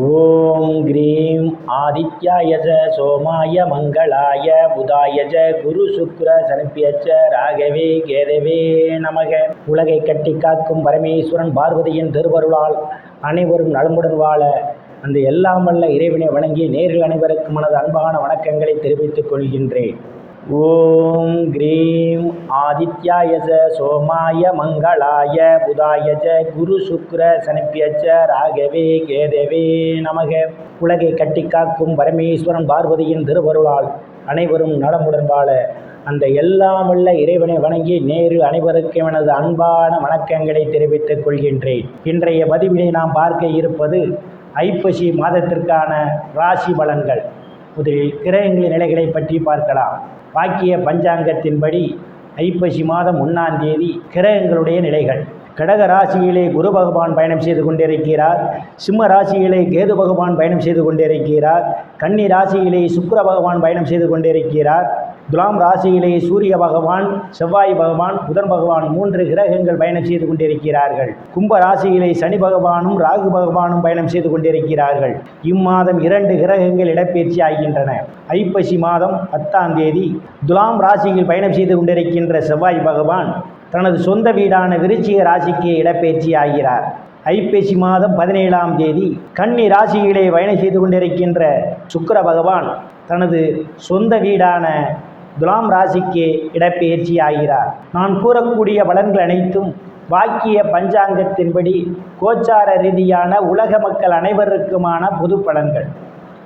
ஓம் cream ஆதித்யாய ச சோமாய மங்களாய புதாய ச குரு சுக்ர சனிப்பியச்ச ராகவே கேதவே நமக. உலகை கட்டி காக்கும் பரமேஸ்வரன் பார்வதியின் திருவருளால் அனைவரும் நலமுடன் வாழ அந்த எல்லாம் வல்ல இறைவனை வணங்கி நேரில் அனைவருக்கும் மனது அன்பான வணக்கங்களை தெரிவித்துக் கொள்கின்றேன். ஓம் கிரீம் ஆதித்யாய ச சோமாய மங்களாய புதாய ச குரு சுக்ர சனிப்பியச்ச ராகவே கேதவே நமக. உலகை கட்டி காக்கும் பரமேஸ்வரன் பார்வதியின் திருவருளால் அனைவரும் நலமுடன் வாழ அந்த எல்லாம் உள்ள இறைவனை வணங்கி நேரு அனைவருக்கும் எனது அன்பான வணக்கங்களை தெரிவித்துக் கொள்கின்றேன். இன்றைய பதிவினை நாம் பார்க்க இருப்பது ஐப்பசி மாதத்திற்கான ராசி பலன்கள். முதலில் கிரகங்களின் நிலைகளை பற்றி பார்க்கலாம். வாக்கிய பஞ்சாங்கத்தின்படி ஐப்பசி மாதம் ஒன்றாம் தேதி கிரகங்களுடைய நிலைகள். கடக ராசியிலே குரு பகவான் பயணம் செய்து கொண்டிருக்கிறார். சிம்ம ராசியிலே கேது பகவான் பயணம் செய்து கொண்டிருக்கிறார். கன்னி ராசியிலே சுக்கர பகவான் பயணம் செய்து கொண்டிருக்கிறார். துலாம் ராசியிலே சூரிய பகவான் செவ்வாய் பகவான் புதன் பகவான் மூன்று கிரகங்கள் பயணம் செய்து கொண்டிருக்கிறார்கள். கும்ப ராசியிலே சனி பகவானும் ராகு பகவானும் பயணம் செய்து கொண்டிருக்கிறார்கள். இம்மாதம் இரண்டு கிரகங்கள் இடப்பெயர்ச்சி ஆகின்றன. ஐப்பசி மாதம் பத்தாம் தேதி துலாம் ராசியில் பயணம் செய்து கொண்டிருக்கின்ற செவ்வாய் பகவான் தனது சொந்த வீடான விருச்சிக ராசிக்கு இடப்பெயர்ச்சி ஆகிறார். ஐப்பசி மாதம் பதினேழாம் தேதி கன்னி ராசியிலே பயணம் செய்து கொண்டிருக்கின்ற சுக்கர பகவான் தனது சொந்த வீடான துலாம் ராசிக்கு இடப்பெயர்ச்சி ஆகிறார். நான் கூறக்கூடிய பலன்கள் அனைத்தும் வாக்கிய பஞ்சாங்கத்தின்படி கோச்சார ரீதியான உலக மக்கள் அனைவருக்குமான பொது பலன்கள்.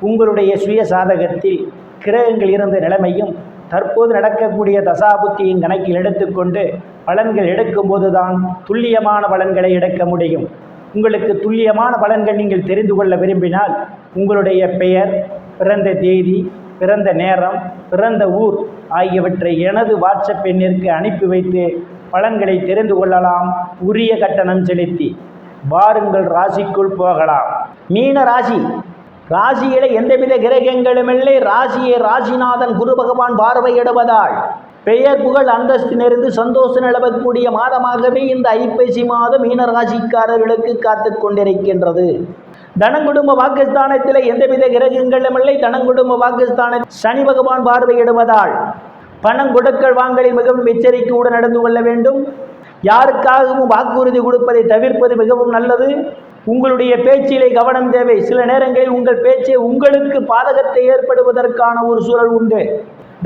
உங்களுடைய சுய சாதகத்தில் கிரகங்கள் இருந்த நிலைமையும் தற்போது நடக்கக்கூடிய தசாபுத்தியின் கணக்கில் எடுத்துக்கொண்டு பலன்கள் எடுக்கும்போது தான் துல்லியமான பலன்களை எடுக்க முடியும். உங்களுக்கு துல்லியமான பலன்கள் நீங்கள் தெரிந்து கொள்ள விரும்பினால் உங்களுடைய பெயர் பிறந்த தேதி பிறந்த நேரம் பிறந்த ஊர் ஆகியவற்றை எனது வாட்ஸ்அப் எண்ணிற்கு அனுப்பி வைத்து பலன்களை தெரிந்து கொள்ளலாம். உரிய கட்டணம் செலுத்தி வாருங்கள் ராசிக்குள் போகலாம். மீன ராசி. ராசியிலே எந்தவித கிரகங்களும் இல்லை ராசியை ராசிநாதன் குரு பகவான் பார்வையிடுவதால் பெயர் புகழ் அந்தஸ்து நிறைந்து சந்தோஷம் நிலவக்கூடிய மாதமாகவே இந்த ஐப்பசி மாதம் மீனராசிக்காரர்களுக்கு காத்து கொண்டிருக்கின்றது. தனங்குடும்ப பாகிஸ்தானத்தில் எந்தவித கிரகங்களும் இல்லை. தனங்குடும்ப பாகிஸ்தான சனி பகவான் பார்வையிடுவதால் பணம் கொடுக்கல் வாங்கலில் மிகவும் எச்சரிக்கையுடன் நடந்து கொள்ள வேண்டும். யாருக்காகவும் வாக்குறுதி கொடுப்பதை தவிர்ப்பது மிகவும் நல்லது. உங்களுடைய பேச்சிலே கவனம் தேவை. சில நேரங்களில் உங்கள் பேச்சே உங்களுக்கு பாதகத்தை ஏற்படுவதற்கான ஒரு சூழல் உண்டு.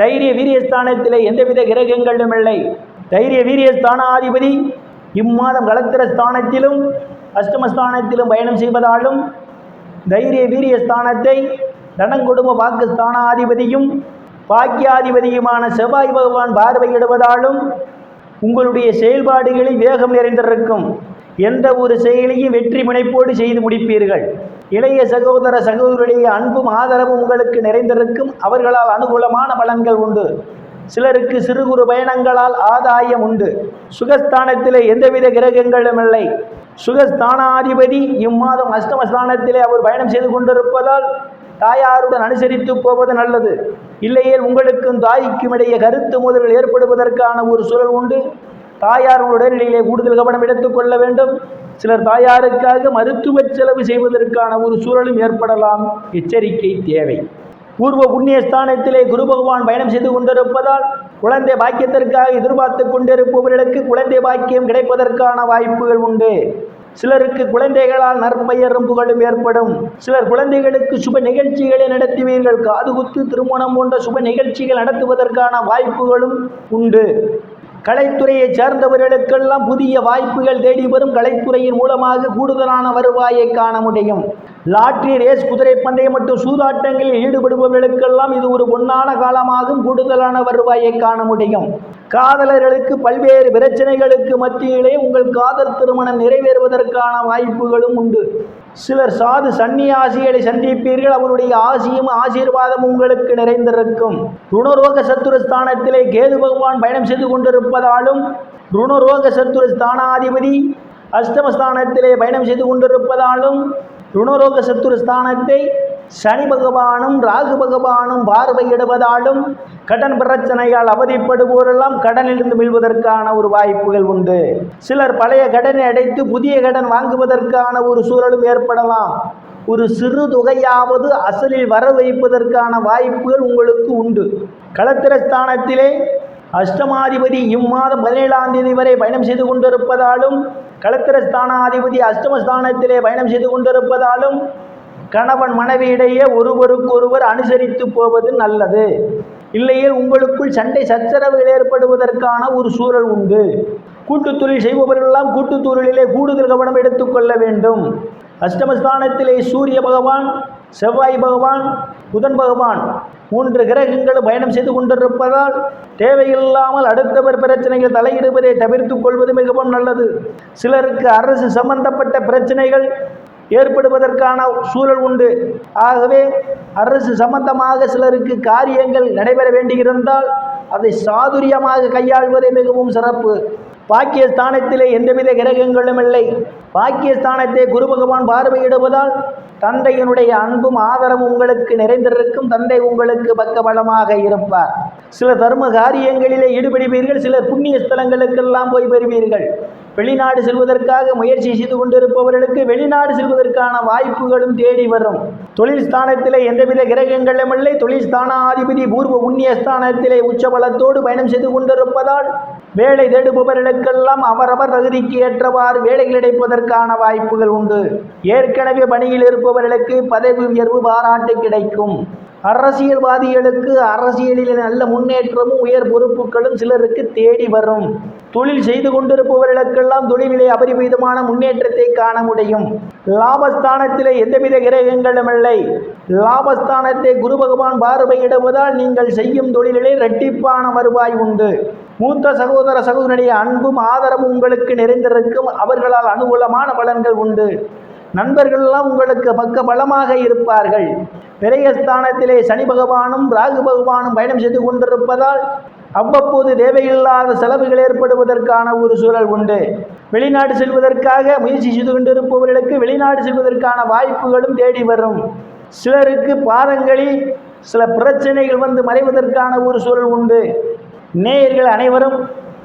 தைரிய வீரியஸ்தானத்திலே எந்தவித கிரகங்களும் இல்லை. தைரிய வீரியஸ்தானாதிபதி இம்மாதம் கலத்திர ஸ்தானத்திலும் அஷ்டமஸ்தானத்திலும் பயணம் செய்வதாலும் தைரிய வீரியஸ்தானத்தை தனங்குடும்ப வாக்கு ஸ்தானாதிபதியும் பாக்கியாதிபதியுமான செவ்வாய் பகவான் பார்வையிடுவதாலும் உங்களுடைய செயல்பாடுகளில் வேகம் நிறைந்திருக்கும். எந்த ஒரு செயலையும் வெற்றி முனைப்போடு செய்து முடிப்பீர்கள். இளைய சகோதர சகோதரிடைய அன்பும் ஆதரவும் உங்களுக்கு நிறைந்திருக்கும். அவர்களால் அனுகூலமான பலன்கள் உண்டு. சிலருக்கு சிறு குறு பயணங்களால் ஆதாயம் உண்டு. சுகஸ்தானத்திலே எந்தவித கிரகங்களும் இல்லை. சுகஸ்தானாதிபதி இம்மாதம் அஷ்டமஸ்தானத்திலே அவர் பயணம் செய்து கொண்டிருப்பதால் தாயாருடன் அனுசரித்து போவது நல்லது. இல்லையேல் உங்களுக்கும் தாய்க்கும் இடையே கருத்து முதல்கள் ஏற்படுவதற்கான ஒரு சூழல் உண்டு. தாயார் உடல்நிலையிலே கூடுதல் கவனம் எடுத்துக்கொள்ள வேண்டும். சிலர் தாயாருக்காக மருத்துவ செலவு செய்வதற்கான ஒரு சூழலும் ஏற்படலாம். எச்சரிக்கை தேவை. பூர்வ புண்ணிய ஸ்தானத்திலே குரு பகவான் பயணம் செய்து கொண்டிருப்பதால் குழந்தை பாக்கியத்திற்காக எதிர்பார்த்து கொண்டிருப்பவர்களுக்கு குழந்தை பாக்கியம் கிடைப்பதற்கான வாய்ப்புகள் உண்டு. சிலருக்கு குழந்தைகளால் நற்பெயரும் புகழும் ஏற்படும். சிலர் குழந்தைகளுக்கு சுப நிகழ்ச்சிகளை நடத்துவீர்கள். காதுகுத்து திருமணம் போன்ற சுப நிகழ்ச்சிகள் நடத்துவதற்கான வாய்ப்புகளும் உண்டு. கலைத்துறையைச் சேர்ந்தவர்களுக்கெல்லாம் புதிய வாய்ப்புகள் தேடி வரும் கலைத்துறையின் மூலமாக கூடுதலான வருவாயை காண முடியும். லாட்ரி ரேஸ் குதிரை பந்தயம் மற்றும் சூதாட்டங்களில் ஈடுபடுபவர்களுக்கெல்லாம் இது ஒரு பொன்னான காலமாகும் கூடுதலான வருவாயை காண முடியும். காதலர்களுக்கு பல்வேறு பிரச்சனைகளுக்கு மத்தியிலே உங்கள் காதல் திருமணம் நிறைவேறுவதற்கான வாய்ப்புகளும் உண்டு. சிலர் சாது சன்னியாசிகளை சந்திப்பீர்கள் அவருடைய ஆசியும் ஆசீர்வாதமும் உங்களுக்கு நிறைந்திருக்கும். ருணரோக சத்துரு ஸ்தானத்திலே கேது பகவான் பயணம் செய்து கொண்டிருப்பதாலும் ருணரோக சத்துரு ஸ்தானாதிபதி அஷ்டமஸ்தானத்திலே பயணம் செய்து கொண்டிருப்பதாலும் ருணரோக சத்துருஸ்தானத்தை சனி பகவானும் ராகு பகவானும் பார்வையிடுவதாலும் கடன் பிரச்சனையால் அவதிப்படுவோரெல்லாம் கடனிலிருந்து மீள்வதற்கான ஒரு வாய்ப்புகள் உண்டு. சிலர் பழைய கடனை அடைத்து புதிய கடன் வாங்குவதற்கான ஒரு சூழலும் ஏற்படலாம். ஒரு சிறு தொகையாவது அசலில் வர வைப்பதற்கான வாய்ப்புகள் உங்களுக்கு உண்டு. களத்திரஸ்தானத்திலே அஷ்டமாதிபதி இம்மாதம் பதினேழாம் தேதி வரை பயணம் செய்து கொண்டிருப்பதாலும் களத்திரஸ்தானாதிபதி அஷ்டமஸ்தானத்திலே பயணம் செய்து கொண்டிருப்பதாலும் கணவன் மனைவியிடையே ஒருவருக்கொருவர் அனுசரித்து போவது நல்லது. இல்லையே உங்களுக்குள் சண்டை சச்சரவுகள் ஏற்படுவதற்கான ஒரு சூழல் உண்டு. கூட்டுத் தொழில் செய்பவர்களெல்லாம் கூட்டுத் தொழிலிலே கூடுதல் கவனம் எடுத்துக்கொள்ள வேண்டும். அஷ்டமஸ்தானத்திலே சூரிய பகவான் செவ்வாய் பகவான் புதன் பகவான் மூன்று கிரகங்களும் பயணம் செய்து கொண்டிருப்பதால் தேவையில்லாமல் அடுத்தவர் பிரச்சனைகள் தலையிடுவதை தவிர்த்து கொள்வது மிகவும் நல்லது. சிலருக்கு அரசு சம்பந்தப்பட்ட பிரச்சனைகள் ஏற்படுவதற்கான சூழல் உண்டு. ஆகவே அரசு சம்பந்தமாக சிலருக்கு காரியங்கள் நடைபெற வேண்டியிருந்தால் அதை சாதுரியமாக கையாள்வதே மிகவும் சிறப்பு. பாக்கியஸ்தானத்திலே எந்தவித கிரகங்களும் இல்லை. பாக்கியஸ்தானத்தை குரு பகவான் பார்வையிடுவதால் தந்தையினுடைய அன்பும் ஆதரவும் உங்களுக்கு நிறைந்திருக்கும். தந்தை உங்களுக்கு பக்கபலமாக இருப்பார். சில தர்ம காரியங்களிலே ஈடுபடுவீர்கள் சில புண்ணிய ஸ்தலங்களுக்கெல்லாம் போய் வருவீர்கள். வெளிநாடு செல்வதற்காக முயற்சி செய்து கொண்டிருப்பவர்களுக்கு வெளிநாடு செல்வதற்கான வாய்ப்புகளும் தேடி வரும். தொழில் ஸ்தானத்திலே எந்தவித கிரகங்களும் இல்லை. தொழில் ஸ்தானாதிபதி பூர்வ புண்ணிய ஸ்தானத்திலே உச்சபலத்தோடு பயணம் செய்து கொண்டிருப்பதால் வேலை தேடுபவர்களுக்கெல்லாம் அவரவர் தகுதிக்கு ஏற்றவாறு வேலைகள் கிடைப்பதற்கான வாய்ப்புகள் உண்டு. ஏற்கனவே பணியில் இருப்பவர்களுக்கு பதவி உயர்வு பாராட்டு கிடைக்கும். அரசியல்வாதிகளுக்கு அரசியலில் நல்ல முன்னேற்றமும் உயர் பொறுப்புகளும் சிலருக்கு தேடி வரும். தொழில் செய்து கொண்டிருப்பவர்களுக்கெல்லாம் தொழிலிலே அபரிமிதமான முன்னேற்றத்தை காண முடியும். லாபஸ்தானத்திலே எந்தவித கிரகங்களும் இல்லை. லாபஸ்தானத்தை குரு பகவான் பார்வையிடுவதால் நீங்கள் செய்யும் தொழிலிலே இரட்டிப்பான வருவாய் உண்டு. மூத்த சகோதர சகோதரனுடைய அன்பும் ஆதரவும் உங்களுக்கு நிறைந்திருக்கும். அவர்களால் அனுகூலமான பலன்கள் உண்டு. நண்பர்கள்லாம் உங்களுக்கு பக்க பலமாக இருப்பார்கள். விரயஸ்தானத்திலே சனி பகவானும் ராகு பகவானும் பயணம் செய்து கொண்டிருப்பதால் அவ்வப்போது தேவையில்லாத செலவுகள் ஏற்படுவதற்கான ஒரு சூழல் உண்டு. வெளிநாடு செல்வதற்காக முயற்சி செய்து கொண்டிருப்பவர்களுக்கு வெளிநாடு செல்வதற்கான வாய்ப்புகளும் தேடி வரும். சிலருக்கு பாதங்களில் சில பிரச்சனைகள் வந்து மறைவதற்கான ஒரு சூழல் உண்டு. நேயர்கள் அனைவரும்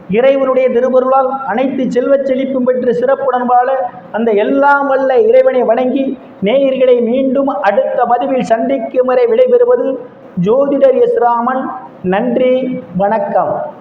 இறைவனுடைய திருவருளால் அனைத்து செல்வச் செழிப்பும் பெற்று சிறப்புடன்பாள அந்த எல்லாம் வல்ல இறைவனை வணங்கி நேயர்களை மீண்டும் அடுத்த பதிவில் சந்திக்கும் வரை விடைபெறுவது ஜோதிடர் எஸ் ராமன். நன்றி வணக்கம்.